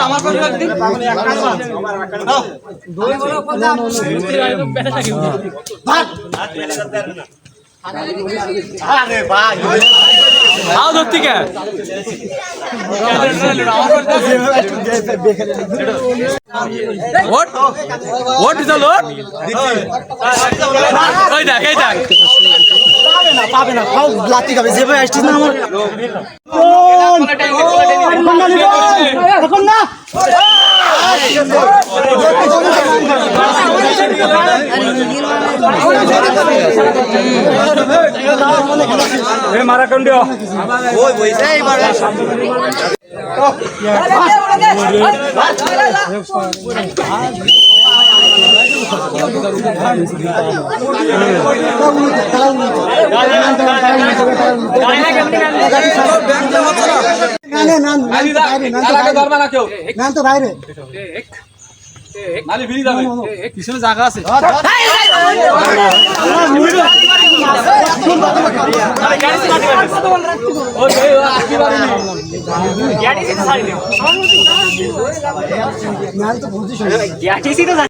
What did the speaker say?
আমার কথা আরে ভাই আও ধরতি কে ওট ওট চল ওট ওই দেখ এই দেখ পাবে না খাও লাতি খাবে যেভাবে আসছিস না আমার এখন না নানে নান তো বাইরে নান তো বাইরে পিছনে জায়গা আছে নান তো